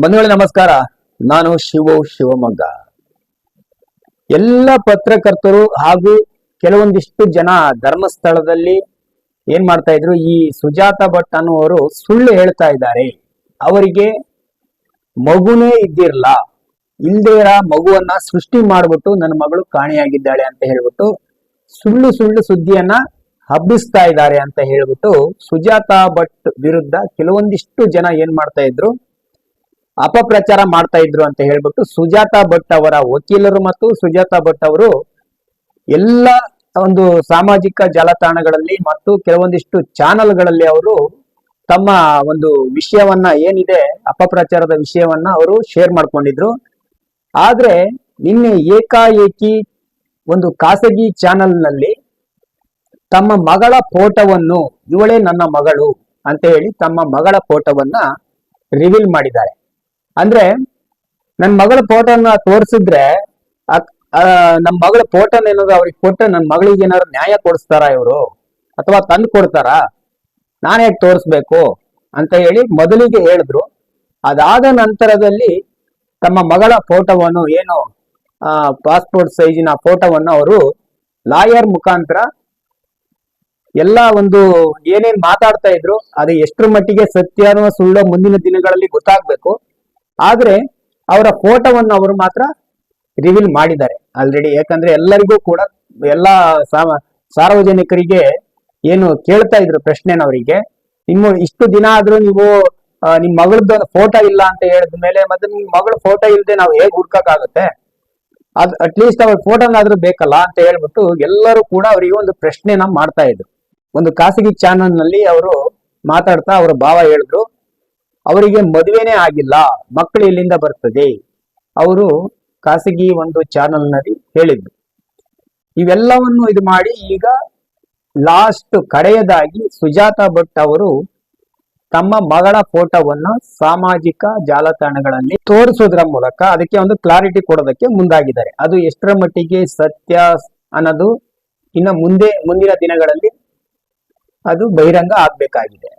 ಬಂಧುಗಳೇ, ನಮಸ್ಕಾರ. ನಾನು ಶಿವ ಶಿವಮೊಗ್ಗ. ಎಲ್ಲ ಪತ್ರಕರ್ತರು ಹಾಗೂ ಕೆಲವೊಂದಿಷ್ಟು ಜನ ಧರ್ಮಸ್ಥಳದಲ್ಲಿ ಏನ್ ಮಾಡ್ತಾ ಇದ್ರು, ಈ ಸುಜಾತ ಭಟ್ ಅನ್ನುವರು ಸುಳ್ಳು ಹೇಳ್ತಾ ಇದ್ದಾರೆ. ಅವರಿಗೆ ಮಗುನೇ ಇದ್ದಿರಲ್ಲ. ಇಲ್ದೇ ಇರೋ ಮಗುವನ್ನ ಸೃಷ್ಟಿ ಮಾಡ್ಬಿಟ್ಟು ನನ್ನ ಮಗಳು ಕಾಣೆಯಾಗಿದ್ದಾಳೆ ಅಂತ ಹೇಳ್ಬಿಟ್ಟು ಸುಳ್ಳು ಸುಳ್ಳು ಸುದ್ದಿಯನ್ನ ಹಬ್ಬಿಸ್ತಾ ಇದ್ದಾರೆ ಅಂತ ಹೇಳ್ಬಿಟ್ಟು ಸುಜಾತ ಭಟ್ ವಿರುದ್ಧ ಕೆಲವೊಂದಿಷ್ಟು ಜನ ಏನ್ ಮಾಡ್ತಾ ಇದ್ರು ಅಪಪ್ರಚಾರ ಮಾಡ್ತಾ ಇದ್ರು ಅಂತ ಹೇಳ್ಬಿಟ್ಟು ಸುಜಾತಾ ಭಟ್ ಅವರ ವಕೀಲರು ಮತ್ತು ಸುಜಾತಾ ಭಟ್ ಅವರು ಎಲ್ಲ ಒಂದು ಸಾಮಾಜಿಕ ಜಾಲತಾಣಗಳಲ್ಲಿ ಮತ್ತು ಕೆಲವೊಂದಿಷ್ಟು ಚಾನೆಲ್ಗಳಲ್ಲಿ ಅವರು ತಮ್ಮ ಒಂದು ವಿಷಯವನ್ನ ಏನಿದೆ, ಅಪಪ್ರಚಾರದ ವಿಷಯವನ್ನ ಅವರು ಶೇರ್ ಮಾಡ್ಕೊಂಡಿದ್ರು. ಆದ್ರೆ ನಿನ್ನೆ ಏಕಾಏಕಿ ಒಂದು ಖಾಸಗಿ ಚಾನೆಲ್ನಲ್ಲಿ ತಮ್ಮ ಮಗಳ ಫೋಟೋವನ್ನು, ಇವಳೇ ನನ್ನ ಮಗಳು ಅಂತ ಹೇಳಿ ತಮ್ಮ ಮಗಳ ಫೋಟೋವನ್ನ ರಿವೀಲ್ ಮಾಡಿದ್ದಾರೆ. ಅಂದ್ರೆ ನನ್ನ ಮಗಳ ಫೋಟೋನ ತೋರಿಸಿದ್ರೆ ನಮ್ಮ ಮಗಳ ಫೋಟೋನ ಏನಾದ್ರು ಅವ್ರಿಗೆ ಕೊಟ್ರೆ ನನ್ನ ಮಗಳಿಗೆ ಏನಾದ್ರು ನ್ಯಾಯ ಕೊಡಿಸ್ತಾರ ಇವರು? ಅಥವಾ ತಂದು ಕೊಡ್ತಾರಾ? ನಾನು ಹೇಗೆ ತೋರಿಸ್ಬೇಕು ಅಂತ ಹೇಳಿ ಮೊದಲಿಗೆ ಹೇಳಿದ್ರು. ಅದಾದ ನಂತರದಲ್ಲಿ ತಮ್ಮ ಮಗಳ ಫೋಟೋವನ್ನು ಏನು ಪಾಸ್ಪೋರ್ಟ್ ಸೈಜಿನ ಫೋಟೋವನ್ನು ಅವರು ಲಾಯರ್ ಮುಖಾಂತರ ಎಲ್ಲ ಒಂದು ಏನೇನು ಮಾತಾಡ್ತಾ ಇದ್ರು, ಅದು ಎಷ್ಟರ ಮಟ್ಟಿಗೆ ಸತ್ಯ ಅನ್ನೋ ಸುಳ್ಳು ಮುಂದಿನ ದಿನಗಳಲ್ಲಿ ಗೊತ್ತಾಗ್ಬೇಕು. ಆದ್ರೆ ಅವರ ಫೋಟೋವನ್ನು ಅವರು ಮಾತ್ರ ರಿವೀಲ್ ಮಾಡಿದ್ದಾರೆ ಆಲ್ರೆಡಿ ಯಾಕಂದ್ರೆ ಎಲ್ಲರಿಗೂ ಕೂಡ ಎಲ್ಲ ಸಾರ್ವಜನಿಕರಿಗೆ ಏನು ಕೇಳ್ತಾ ಇದ್ರು ಪ್ರಶ್ನೆನ ಅವರಿಗೆ. ನಿಮ್ಮ ಇಷ್ಟು ದಿನ ಆದ್ರೂ ನೀವು ನಿಮ್ ಮಗಳದ್ದು ಫೋಟೋ ಇಲ್ಲ ಅಂತ ಹೇಳಿದ ಮೇಲೆ ಮತ್ತೆ ನಿಮ್ ಮಗಳ ಫೋಟೋ ಇಲ್ಲದೆ ನಾವು ಹೇಗೆ ಹುಡ್ಕಕ್ಕಾಗತ್ತೆ? ಅದ್ ಅಟ್ಲೀಸ್ಟ್ ಅವ್ರ ಫೋಟೋನಾದ್ರೂ ಬೇಕಲ್ಲ ಅಂತ ಹೇಳ್ಬಿಟ್ಟು ಎಲ್ಲರೂ ಕೂಡ ಅವರಿಗೆ ಒಂದು ಪ್ರಶ್ನೆನ ಮಾಡ್ತಾ ಇದ್ರು. ಒಂದು ಖಾಸಗಿ ಚಾನಲ್ನಲ್ಲಿ ಅವರು ಮಾತಾಡ್ತಾ ಅವರ ಭಾವ ಹೇಳಿದ್ರು. ಅವರಿಗೆ ಮದುವೆನೇ ಆಗಿಲ್ಲ, ಮಕ್ಕಳು ಇಲ್ಲಿಂದ ಬರ್ತದೆ. ಅವರು ಖಾಸಗಿ ಒಂದು ಚಾನಲ್ನಲ್ಲಿ ಹೇಳಿದ್ರು. ಇವೆಲ್ಲವನ್ನು ಇದು ಮಾಡಿ ಈಗ ಲಾಸ್ಟ್ ಕಡೆಯದಾಗಿ ಸುಜಾತ ಭಟ್ ಅವರು ತಮ್ಮ ಮಗಳ ಫೋಟೋವನ್ನ ಸಾಮಾಜಿಕ ಜಾಲತಾಣಗಳಲ್ಲಿ ತೋರಿಸೋದ್ರ ಮೂಲಕ ಅದಕ್ಕೆ ಒಂದು ಕ್ಲಾರಿಟಿ ಕೊಡೋದಕ್ಕೆ ಮುಂದಾಗಿದ್ದಾರೆ. ಅದು ಎಷ್ಟರ ಮಟ್ಟಿಗೆ ಸತ್ಯ ಅನ್ನೋದು ಇನ್ನ ಮುಂದೆ, ಮುಂದಿನ ದಿನಗಳಲ್ಲಿ ಅದು ಬಹಿರಂಗ ಆಗ್ಬೇಕಾಗಿದೆ.